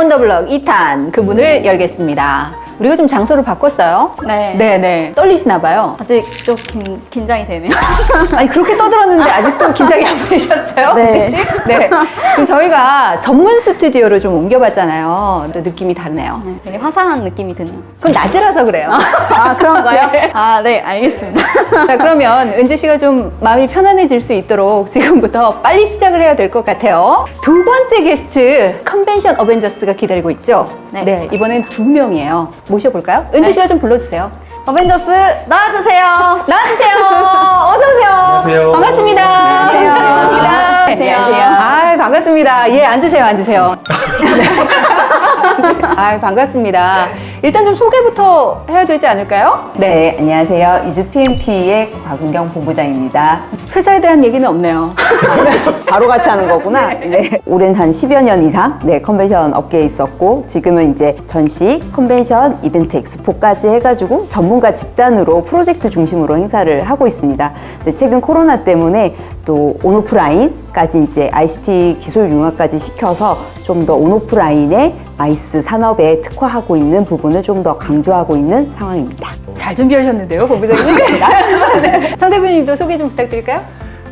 언더블럭 2탄 그 문을 열겠습니다. 우리가 좀 장소를 바꿨어요. 네. 네네. 떨리시나 봐요. 아직 좀 긴, 긴장이 되네요. 아니 그렇게 떠들었는데 아직도 긴장이 안 풀리셨어요? 네. 혹시? 네. 그럼 저희가 전문 스튜디오로 좀 옮겨봤잖아요. 또 느낌이 다르네요. 네, 되게 화사한 느낌이 드네요. 그건 낮이라서 그래요. 아, 그런가요? 아, 네, 알겠습니다. 자 그러면 은지 씨가 좀 마음이 편안해질 수 있도록 지금부터 빨리 시작을 해야 될 것 같아요. 두 번째 게스트 컨벤션 어벤져스가 기다리고 있죠? 네. 이번엔 두 명이에요. 모셔볼까요? 은지 네. 씨가 좀 불러주세요. 어벤져스 나와주세요. 나와주세요. 어서 오세요. 안녕하세요. 반갑습니다. 안녕하세요. 반갑습니다. 안녕하세요. 아, 반갑습니다. 예, 앉으세요, 앉으세요. 아, 반갑습니다. 일단 좀 소개부터 해야 되지 않을까요? 네, 안녕하세요. 이주 PMP의 곽은경 본부장입니다. 회사에 대한 얘기는 없네요. 바로 같이 하는 거구나. 네. 오랜 한 10여 년 이상 네, 컨벤션 업계에 있었고 지금은 이제 전시, 컨벤션, 이벤트 엑스포까지 해가지고 전문가 집단으로 프로젝트 중심으로 행사를 하고 있습니다. 근데 최근 코로나 때문에 또 온오프라인까지 이제 ICT 기술 융합까지 시켜서 좀 더 온오프라인의 마이스 산업에 특화하고 있는 부분을 좀 더 강조하고 있는 상황입니다. 잘 준비하셨는데요, 본부장님. 네. 상 대표님도 소개 좀 부탁드릴까요?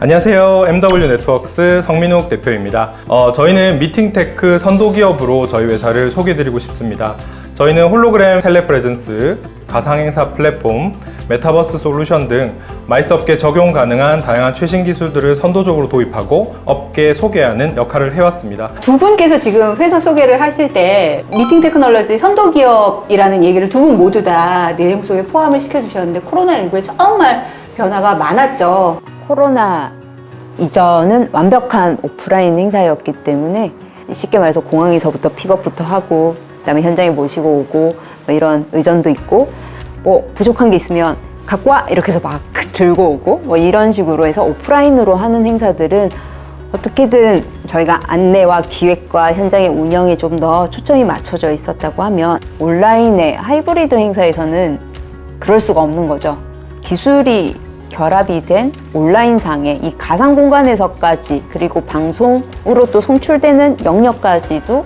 안녕하세요. MW 네트워크스 성민욱 대표입니다. 어, 저희는 미팅테크 선도기업으로 저희 회사를 소개드리고 싶습니다. 저희는 홀로그램 텔레프레젠스, 가상행사 플랫폼, 메타버스 솔루션 등 마이스 업계 적용 가능한 다양한 최신 기술들을 선도적으로 도입하고 업계에 소개하는 역할을 해왔습니다. 두 분께서 지금 회사 소개를 하실 때 미팅 테크놀로지 선도 기업이라는 얘기를 두 분 모두 다 내용 속에 포함을 시켜주셨는데 코로나19에 정말 변화가 많았죠. 코로나 이전은 완벽한 오프라인 행사였기 때문에 쉽게 말해서 공항에서부터 픽업부터 하고 그다음에 현장에 모시고 오고 뭐 이런 의전도 있고 뭐 부족한 게 있으면 갖고 와 이렇게 해서 막 들고 오고 뭐 이런 식으로 해서 오프라인으로 하는 행사들은 어떻게든 저희가 안내와 기획과 현장의 운영에 좀 더 초점이 맞춰져 있었다고 하면 온라인의 하이브리드 행사에서는 그럴 수가 없는 거죠. 기술이 결합이 된 온라인상의 이 가상 공간에서까지 그리고 방송으로 또 송출되는 영역까지도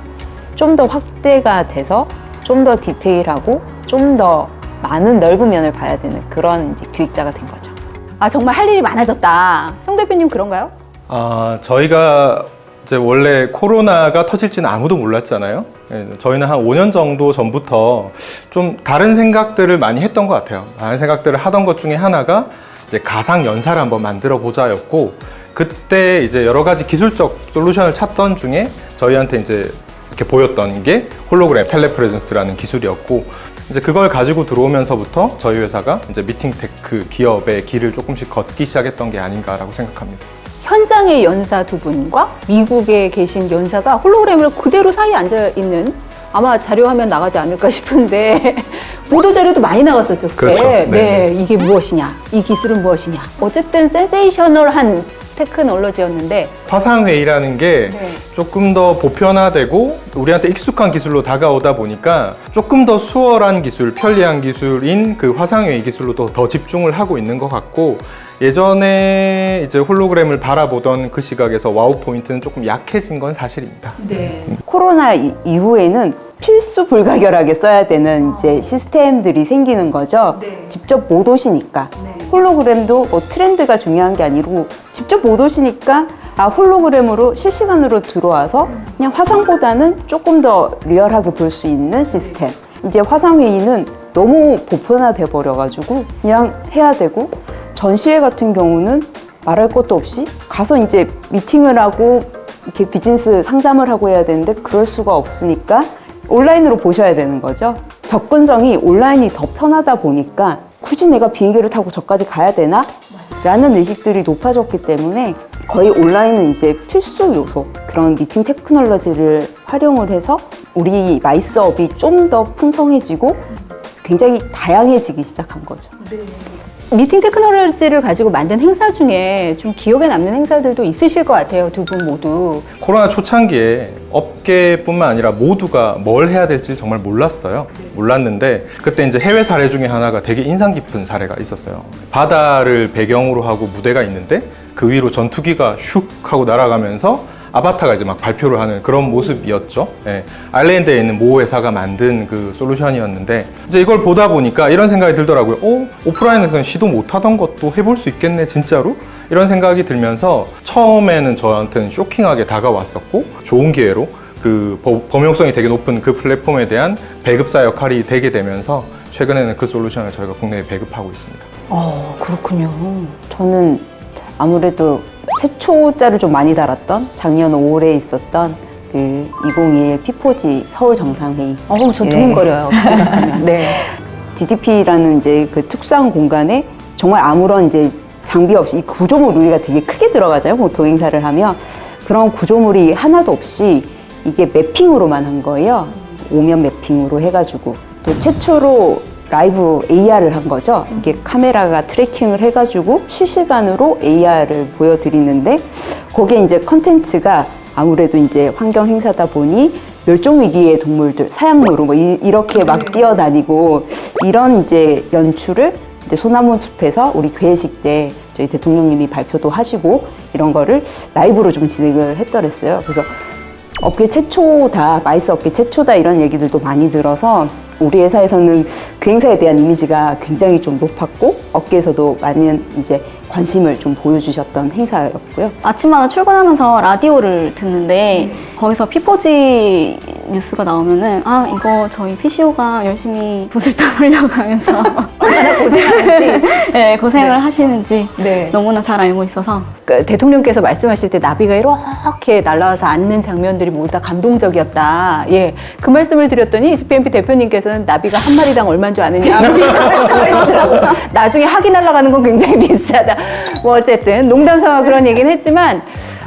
좀 더 확대가 돼서 좀 더 디테일하고 좀 더 많은 넓은 면을 봐야 되는 그런 이제 기획자가 된 거죠. 아, 정말 할 일이 많아졌다. 성 대표님 그런가요? 아, 저희가 이제 원래 코로나가 터질지는 아무도 몰랐잖아요. 예, 저희는 한 5년 정도 전부터 좀 다른 생각들을 많이 했던 것 같아요. 다른 생각들을 하던 것 중에 하나가 이제 가상 연사를 한번 만들어 보자였고, 그때 이제 여러 가지 기술적 솔루션을 찾던 중에 저희한테 이제 이렇게 보였던 게 홀로그램 텔레프레젠스라는 기술이었고, 이제 그걸 가지고 들어오면서부터 저희 회사가 이제 미팅 테크 기업의 길을 조금씩 걷기 시작했던 게 아닌가라고 생각합니다. 현장의 연사 두 분과 미국에 계신 연사가 홀로그램으로 그대로 사이에 앉아 있는 아마 자료 화면 나가지 않을까 싶은데 보도 자료도 많이 나갔었죠. 그때. 그렇죠. 네. 네, 이게 무엇이냐, 이 기술은 무엇이냐. 어쨌든 센세이셔널한 테크놀로지였는데 화상회의라는 게 네. 조금 더 보편화되고 우리한테 익숙한 기술로 다가오다 보니까 조금 더 수월한 기술, 편리한 기술인 그 화상회의 기술로 더, 더 집중을 하고 있는 것 같고 예전에 이제 홀로그램을 바라보던 그 시각에서 와우 포인트는 조금 약해진 건 사실입니다. 네. 코로나 이- 이후에는 필수 불가결하게 써야 되는 이제 시스템들이 생기는 거죠. 네. 직접 못 오시니까. 네. 홀로그램도 뭐 트렌드가 중요한 게 아니고 직접 못 오시니까 아 홀로그램으로 실시간으로 들어와서 그냥 화상보다는 조금 더 리얼하게 볼 수 있는 시스템. 이제 화상 회의는 너무 보편화돼 버려가지고 그냥 해야 되고 전시회 같은 경우는 말할 것도 없이 가서 이제 미팅을 하고 이렇게 비즈니스 상담을 하고 해야 되는데 그럴 수가 없으니까 온라인으로 보셔야 되는 거죠. 접근성이 온라인이 더 편하다 보니까 굳이 내가 비행기를 타고 저까지 가야 되나? 라는 의식들이 높아졌기 때문에 거의 온라인은 이제 필수 요소 그런 미팅 테크놀로지를 활용을 해서 우리 마이스업이 좀 더 풍성해지고 굉장히 다양해지기 시작한 거죠. 미팅 테크놀로지를 가지고 만든 행사 중에 좀 기억에 남는 행사들도 있으실 것 같아요. 두 분 모두. 코로나 초창기에 업계뿐만 아니라 모두가 뭘 해야 될지 정말 몰랐어요. 몰랐는데 그때 이제 해외 사례 중에 하나가 되게 인상 깊은 사례가 있었어요. 바다를 배경으로 하고 무대가 있는데 그 위로 전투기가 슉 하고 날아가면서 아바타가 이제 막 발표를 하는 그런 모습이었죠. 예. 아일랜드에 있는 모 회사가 만든 그 솔루션이었는데 이제 이걸 보다 보니까 이런 생각이 들더라고요. 어? 오프라인에서는 시도 못하던 것도 해볼 수 있겠네, 진짜로? 이런 생각이 들면서 처음에는 저한테는 쇼킹하게 다가왔었고 좋은 기회로 그 버- 범용성이 되게 높은 그 플랫폼에 대한 배급사 역할이 되게 되면서 최근에는 그 솔루션을 저희가 국내에 배급하고 있습니다. 어, 그렇군요. 저는 아무래도 최초자를 좀 많이 달았던 작년 5월에 있었던 그 2021 피포지 서울 정상회의. 어우, 전 예. 두근거려요. 생각하면. 네. DDP라는 이제 그 특수한 공간에 정말 아무런 이제 장비 없이 이 구조물 우리가 되게 크게 들어가잖아요. 보통 행사를 하면 그런 구조물이 하나도 없이 이게 매핑으로만 한 거예요. 오면 매핑으로 해가지고 또 최초로 라이브 AR을 한 거죠. 이게 카메라가 트래킹을 해가지고 실시간으로 AR을 보여드리는데 거기에 이제 컨텐츠가 아무래도 이제 환경 행사다 보니 멸종 위기의 동물들 사양로로 뭐 이, 이렇게 막 뛰어다니고 이런 이제 연출을 이제 소나무 숲에서 우리 괴식 때 저희 대통령님이 발표도 하시고 이런 거를 라이브로 좀 진행을 했더랬어요. 그래서 업계 최초다, 마이스 업계 최초다 이런 얘기들도 많이 들어서 우리 회사에서는 그 행사에 대한 이미지가 굉장히 좀 높았고 업계에서도 많은 이제 관심을 좀 보여주셨던 행사였고요. 아침마다 출근하면서 라디오를 듣는데 거기서 피포지 뉴스가 나오면은 아 이거 저희 PCO가 열심히 붓을 땀 흘려가면서 얼마나 고생하는지. 네, 고생을 하시는지 네. 너무나 잘 알고 있어서 그 대통령께서 말씀하실 때 나비가 이렇게 날아와서 앉는 장면들이 모두 다 감동적이었다. 예. 그 말씀을 드렸더니 SPMP 대표님께서는 나비가 한 마리당 얼마인 줄 아느냐. 나중에 학이 날아가는 건 굉장히 비싸다. 뭐 어쨌든 농담 삼아 그런 얘기는 했지만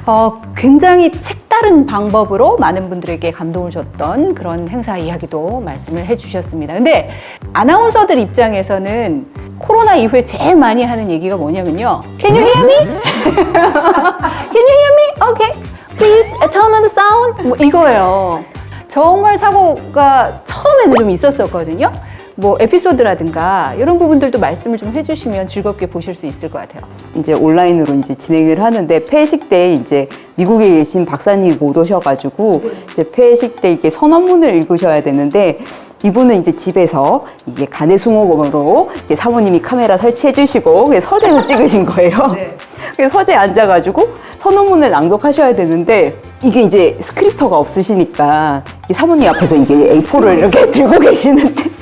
어, 굉장히 색다른 방법으로 많은 분들에게 감동을 줬던 그런 행사 이야기도 말씀을 해주셨습니다. 근데 아나운서들 입장에서는 코로나 이후에 제일 많이 하는 얘기가 뭐냐면요. Can you hear me? Can you hear me? Okay. Please turn on the sound. 뭐 이거예요. 정말 사고가 처음에는 좀 있었었거든요. 뭐 에피소드라든가 이런 부분들도 말씀을 좀 해주시면 즐겁게 보실 수 있을 것 같아요. 이제 온라인으로 이제 진행을 하는데 폐식 때 이제 미국에 계신 박사님이 못 오셔가지고 이제 폐식 때 이게 선언문을 읽으셔야 되는데 이분은 이제 집에서 이게 간의 수목으로 이게 사모님이 카메라 설치해 주시고 서재에서 찍으신 거예요. 그래서 서재에 앉아가지고 선언문을 낭독하셔야 되는데 이게 이제 스크립터가 없으시니까 사모님 앞에서 이게 A4를 이렇게 들고 계시는데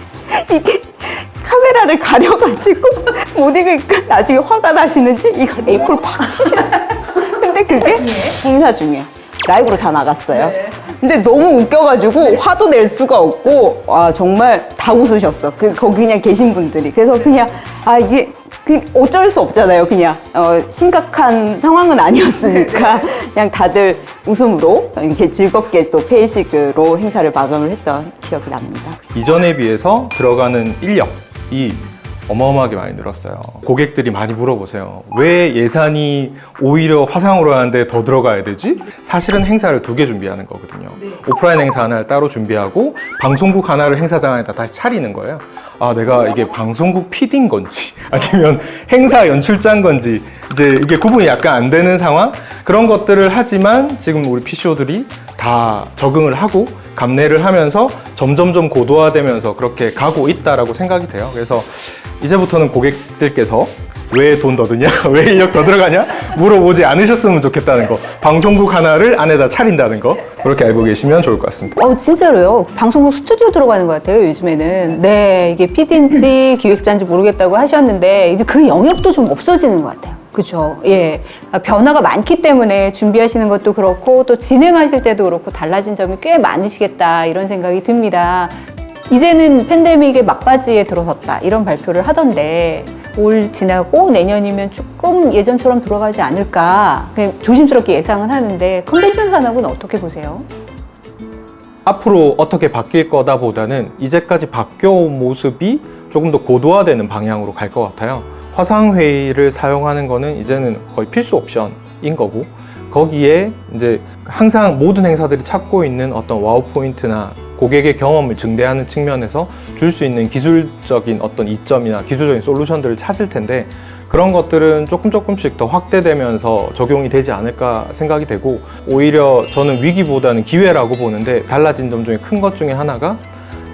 이게 카메라를 가려가지고 못 읽으니까 나중에 화가 나시는지 이걸 에이프를 팍 치시죠. 근데 그게 행사 중에 라이브로 다 나갔어요. 근데 너무 웃겨가지고 화도 낼 수가 없고 와 정말 다 웃으셨어. 그 거기 그냥 계신 분들이. 그래서 그냥 아 이게 그 어쩔 수 없잖아요. 그냥 어, 심각한 상황은 아니었으니까 그냥 다들 웃음으로 이렇게 즐겁게 또 폐식으로 행사를 마감을 했던 기억이 납니다. 이전에 비해서 들어가는 인력이 어마어마하게 많이 늘었어요. 고객들이 많이 물어보세요. 왜 예산이 오히려 화상으로 하는데 더 들어가야 되지? 사실은 행사를 두 개 준비하는 거거든요. 오프라인 행사 하나를 따로 준비하고 방송국 하나를 행사장에다 다시 차리는 거예요. 아, 내가 이게 방송국 PD인 건지 아니면 행사 연출자인 건지 이제 이게 구분이 약간 안 되는 상황? 그런 것들을 하지만 지금 우리 PCO들이 다 적응을 하고 감내를 하면서 점점점 고도화되면서 그렇게 가고 있다라고 생각이 돼요. 그래서 이제부터는 고객들께서 왜 돈 더 드냐, 왜 인력 더 들어가냐 물어보지 않으셨으면 좋겠다는 거. 방송국 하나를 안에다 차린다는 거 그렇게 알고 계시면 좋을 것 같습니다. 어, 진짜로요. 방송국 스튜디오 들어가는 것 같아요, 요즘에는. 네, 이게 PD인지 기획자인지 모르겠다고 하셨는데, 이제 그 영역도 좀 없어지는 것 같아요. 그죠? 예. 아, 변화가 많기 때문에 준비하시는 것도 그렇고, 또 진행하실 때도 그렇고, 달라진 점이 꽤 많으시겠다, 이런 생각이 듭니다. 이제는 팬데믹의 막바지에 들어섰다, 이런 발표를 하던데, 올 지나고 내년이면 조금 예전처럼 돌아가지 않을까, 조심스럽게 예상은 하는데, 컨벤션 산업은 어떻게 보세요? 앞으로 어떻게 바뀔 거다 보다는 이제까지 바뀌어온 모습이 조금 더 고도화되는 방향으로 갈 것 같아요. 화상회의를 사용하는 거는 이제는 거의 필수 옵션인 거고, 거기에 이제 항상 모든 행사들이 찾고 있는 어떤 와우 포인트나 고객의 경험을 증대하는 측면에서 줄 수 있는 기술적인 어떤 이점이나 기술적인 솔루션들을 찾을 텐데 그런 것들은 조금 조금씩 더 확대되면서 적용이 되지 않을까 생각이 되고 오히려 저는 위기보다는 기회라고 보는데 달라진 점 중에 큰 것 중에 하나가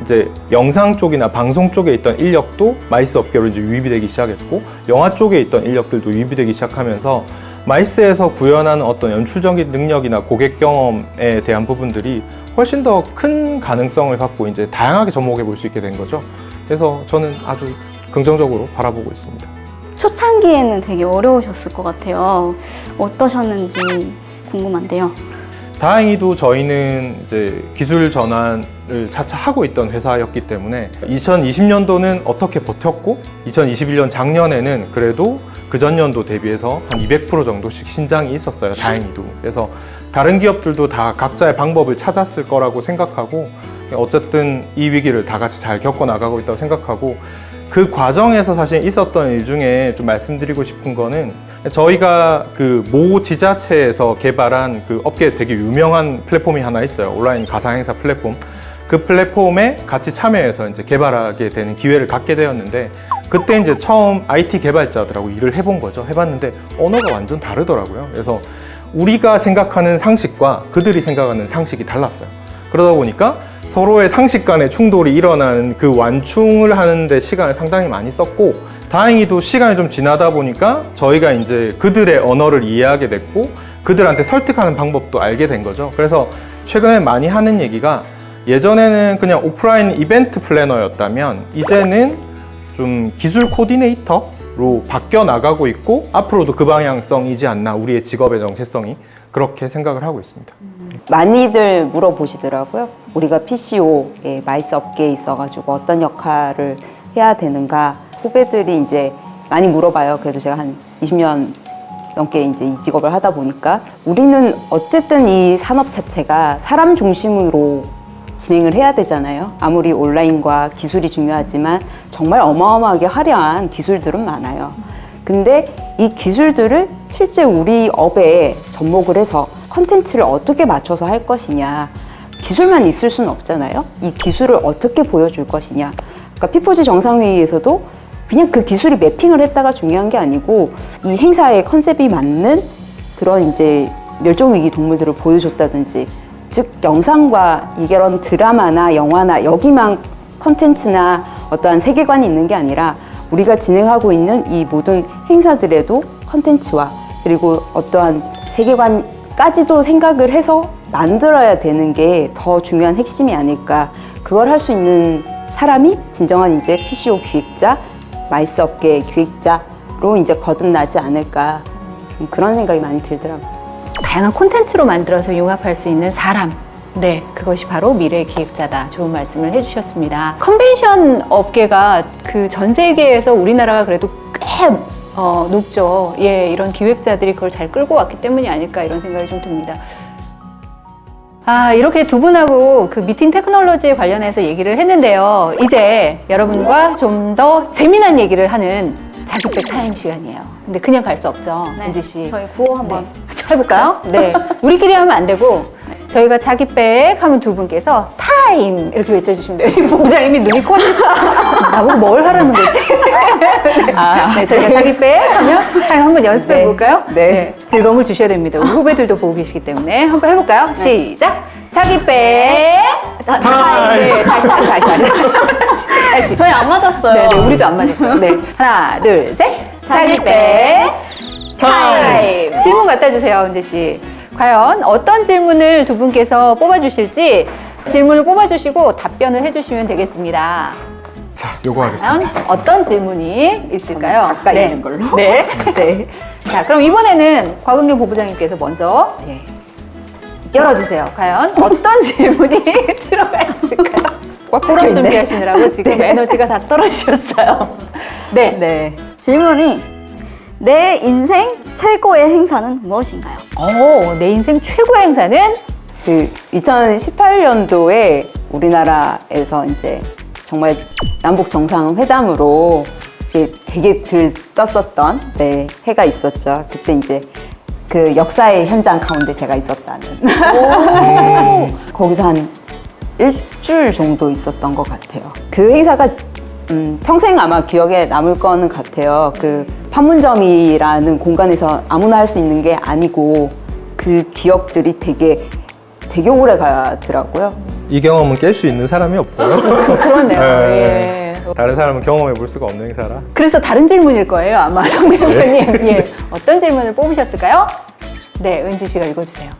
이제 영상 쪽이나 방송 쪽에 있던 인력도 마이스 업계로 이제 유입이 되기 시작했고 영화 쪽에 있던 인력들도 유입이 되기 시작하면서 마이스에서 구현하는 어떤 연출적인 능력이나 고객 경험에 대한 부분들이 훨씬 더 큰 가능성을 갖고 이제 다양하게 접목해 볼 수 있게 된 거죠. 그래서 저는 아주 긍정적으로 바라보고 있습니다. 초창기에는 되게 어려우셨을 것 같아요. 어떠셨는지 궁금한데요. 다행히도 저희는 이제 기술 전환을 차차 하고 있던 회사였기 때문에 2020년도는 어떻게 버텼고 2021년 작년에는 그래도 그 전년도 대비해서 한 200% 정도씩 신장이 있었어요. 다행히도. 그래서 다른 기업들도 다 각자의 방법을 찾았을 거라고 생각하고 어쨌든 이 위기를 다 같이 잘 겪어 나가고 있다고 생각하고 그 과정에서 사실 있었던 일 중에 좀 말씀드리고 싶은 거는 저희가 그 모 지자체에서 개발한 그 업계에 되게 유명한 플랫폼이 하나 있어요. 온라인 가상행사 플랫폼. 그 플랫폼에 같이 참여해서 이제 개발하게 되는 기회를 갖게 되었는데 그때 이제 처음 IT 개발자들하고 일을 해본 거죠. 해봤는데 언어가 완전 다르더라고요. 그래서 우리가 생각하는 상식과 그들이 생각하는 상식이 달랐어요. 그러다 보니까 서로의 상식 간의 충돌이 일어나는 그 완충을 하는데 시간을 상당히 많이 썼고 다행히도 시간이 좀 지나다 보니까 저희가 이제 그들의 언어를 이해하게 됐고 그들한테 설득하는 방법도 알게 된 거죠. 그래서 최근에 많이 하는 얘기가 예전에는 그냥 오프라인 이벤트 플래너였다면 이제는 좀 기술 코디네이터로 바뀌어 나가고 있고 앞으로도 그 방향성이지 않나 우리의 직업의 정체성이 그렇게 생각을 하고 있습니다. 많이들 물어보시더라고요. 우리가 PCO에 마이스 업계에 있어가지고 어떤 역할을 해야 되는가 후배들이 이제 많이 물어봐요. 그래도 제가 한 20년 넘게 이제 이 직업을 하다 보니까 우리는 어쨌든 이 산업 자체가 사람 중심으로 진행을 해야 되잖아요. 아무리 온라인과 기술이 중요하지만 정말 어마어마하게 화려한 기술들은 많아요. 근데 이 기술들을 실제 우리 업에 접목을 해서 컨텐츠를 어떻게 맞춰서 할 것이냐. 기술만 있을 수는 없잖아요. 이 기술을 어떻게 보여줄 것이냐. 그러니까 피포지 정상회의에서도 그냥 그 기술이 매핑을 했다가 중요한 게 아니고 이 행사의 컨셉이 맞는 그런 이제 멸종위기 동물들을 보여줬다든지 즉 영상과 이런 드라마나 영화나 여기만 컨텐츠나 어떠한 세계관이 있는 게 아니라 우리가 진행하고 있는 이 모든 행사들에도 컨텐츠와 그리고 어떠한 세계관까지도 생각을 해서 만들어야 되는 게 더 중요한 핵심이 아닐까 그걸 할 수 있는 사람이 진정한 이제 PCO 기획자, 마이스 업계 기획자로 이제 거듭나지 않을까 좀 그런 생각이 많이 들더라고요. 다양한 콘텐츠로 만들어서 융합할 수 있는 사람. 네, 그것이 바로 미래의 기획자다. 좋은 말씀을 해주셨습니다. 컨벤션 업계가 그 전 세계에서 우리나라가 그래도 꽤 어, 높죠. 예, 이런 기획자들이 그걸 잘 끌고 왔기 때문이 아닐까 이런 생각이 좀 듭니다. 아, 이렇게 두 분하고 그 미팅 테크놀로지에 관련해서 얘기를 했는데요. 이제 여러분과 좀 더 재미난 얘기를 하는 자기백 타임 시간이에요. 근데 그냥 갈 수 없죠. 은지 씨. 저희 구호 한번. 해볼까요? 네. 우리끼리 하면 안 되고, 저희가 자기 백 하면 두 분께서 타임! 이렇게 외쳐주시면 돼요. 지금 본부장님이 눈이 코 나보고 뭘 하라는 거지? 네, 저희가 자기 백 하면 타임 한번 연습해 볼까요? 네. 즐거움을 주셔야 됩니다. 우리 후배들도 보고 계시기 때문에 한번 해볼까요? 시작! 자기백! 타임! 네, 다시, 다시, 다시. 다시. 저희 안 맞았어요. 네, 네, 우리도 안 맞았어요. 네. 하나, 둘, 셋. 자기백 타임. 질문 갖다 주세요, 은재 씨. 과연 어떤 질문을 두 분께서 뽑아주실지 질문을 뽑아주시고 답변을 해주시면 되겠습니다. 자, 요거 하겠습니다. 과연 어떤 질문이 있을까요? 가까이 있는 걸로. 네. 네. 자, 그럼 이번에는 곽은경 본부장님께서 먼저 예, 열어주세요. 과연 어떤 질문이 들어가 있을까요? 꽉 박혀있네. 준비하시느라고 지금 에너지가 다 떨어지셨어요. 네. 네. 질문이 내 인생 최고의 행사는 무엇인가요? 오, 내 인생 최고의 행사는 그 2018년도에 우리나라에서 이제 정말 남북 정상회담으로 이게 되게 들떴었던 네, 해가 있었죠. 그때 이제 그 역사의 현장 가운데 제가 있었다는. 거기서 한 일주일 정도 있었던 것 같아요. 그 행사가 음, 평생 아마 기억에 남을 거는 같아요. 그 판문점이라는 공간에서 아무나 할 수 있는 게 아니고 그 기억들이 되게 되게 오래 가더라고요. 이 경험은 깰 수 있는 사람이 없어요. 그러네요. 네. 예. 다른 사람은 경험해 볼 수가 없는 행사라. 그래서 다른 질문일 거예요, 아마 성 대표님. 예. 어떤 질문을 뽑으셨을까요? 네, 은지 씨가 읽어주세요.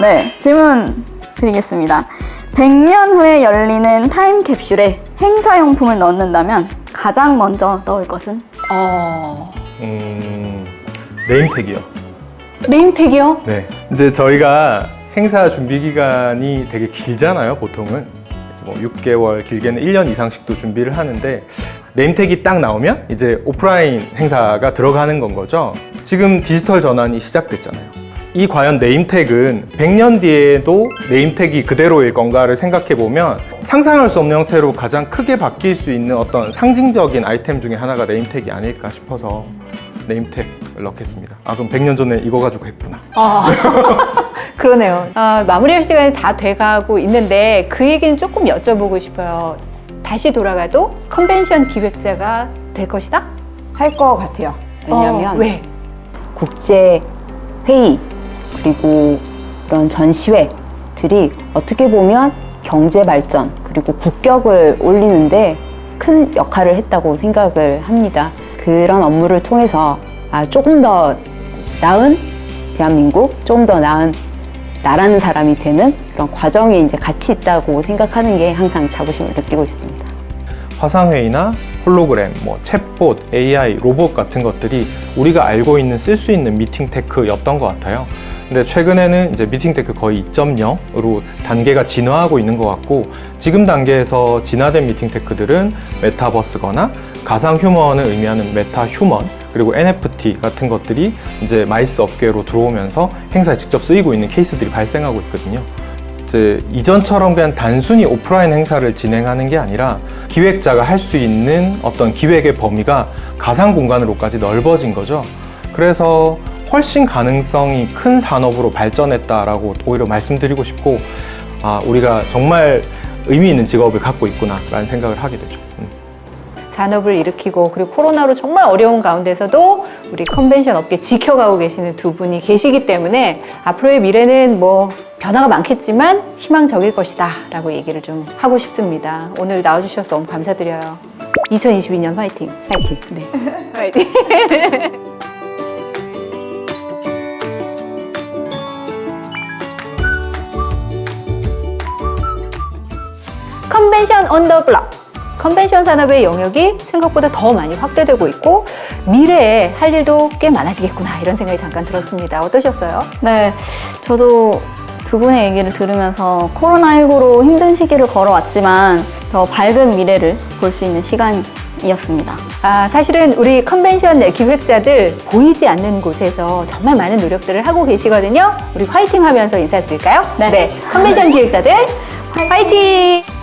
네, 질문 드리겠습니다. 100년 후에 열리는 타임캡슐에 행사용품을 넣는다면 가장 먼저 넣을 것은? 어, 음, 네임택이요. 네임택이요? 네. 이제 저희가 행사 준비 기간이 되게 길잖아요, 보통은. 뭐 6개월, 길게는 1년 이상씩도 준비를 하는데 네임택이 딱 나오면 이제 오프라인 행사가 들어가는 건 거죠. 지금 디지털 전환이 시작됐잖아요. 이 과연 네임택은 100년 뒤에도 네임택이 그대로일 건가를 생각해 보면 상상할 수 없는 형태로 가장 크게 바뀔 수 있는 어떤 상징적인 아이템 중에 하나가 네임택이 아닐까 싶어서 네임택을 넣겠습니다. 아, 그럼 100년 전에 이거 가지고 했구나. 아, 그러네요. 아, 마무리할 시간이 다 돼가고 있는데 그 얘기는 조금 여쭤보고 싶어요. 다시 돌아가도 컨벤션 기획자가 될 것이다? 할 것 같아요. 왜냐하면 어, 왜? 국제 회의 그리고 이런 전시회들이 어떻게 보면 경제 발전 그리고 국격을 올리는데 큰 역할을 했다고 생각을 합니다. 그런 업무를 통해서 아, 조금 더 나은 대한민국, 조금 더 나은 나라는 사람이 되는 그런 과정이 이제 같이 있다고 생각하는 게 항상 자부심을 느끼고 있습니다. 화상회의나 홀로그램, 뭐 챗봇, AI, 로봇 같은 것들이 우리가 알고 있는 쓸 수 있는 미팅 테크였던 것 같아요. 근데 최근에는 이제 미팅 테크 거의 2.0으로 단계가 진화하고 있는 것 같고 지금 단계에서 진화된 미팅 테크들은 메타버스거나 가상 휴먼을 의미하는 메타 휴먼 그리고 NFT 같은 것들이 이제 마이스 업계로 들어오면서 행사에 직접 쓰이고 있는 케이스들이 발생하고 있거든요. 이제 이전처럼 그냥 단순히 오프라인 행사를 진행하는 게 아니라 기획자가 할 수 있는 어떤 기획의 범위가 가상 공간으로까지 넓어진 거죠. 그래서 훨씬 가능성이 큰 산업으로 발전했다라고 오히려 말씀드리고 싶고, 아, 우리가 정말 의미 있는 직업을 갖고 있구나라는 생각을 하게 되죠. 음. 산업을 일으키고 그리고 코로나로 정말 어려운 가운데서도 우리 컨벤션 업계 지켜가고 계시는 두 분이 계시기 때문에 앞으로의 미래는 뭐 변화가 많겠지만 희망적일 것이다 라고 얘기를 좀 하고 싶습니다. 오늘 나와주셔서 너무 감사드려요. 2022년 화이팅. 파이팅! 네. 화이팅. 컨벤션 언더 블럭. 컨벤션 산업의 영역이 생각보다 더 많이 확대되고 있고 미래에 할 일도 꽤 많아지겠구나 이런 생각이 잠깐 들었습니다. 어떠셨어요? 네, 저도 두 분의 얘기를 들으면서 코로나19로 힘든 시기를 걸어왔지만 더 밝은 미래를 볼 수 있는 시간이었습니다. 아, 사실은 우리 컨벤션 기획자들 보이지 않는 곳에서 정말 많은 노력들을 하고 계시거든요. 우리 화이팅 하면서 인사드릴까요? 네. 컨벤션 기획자들 화이팅!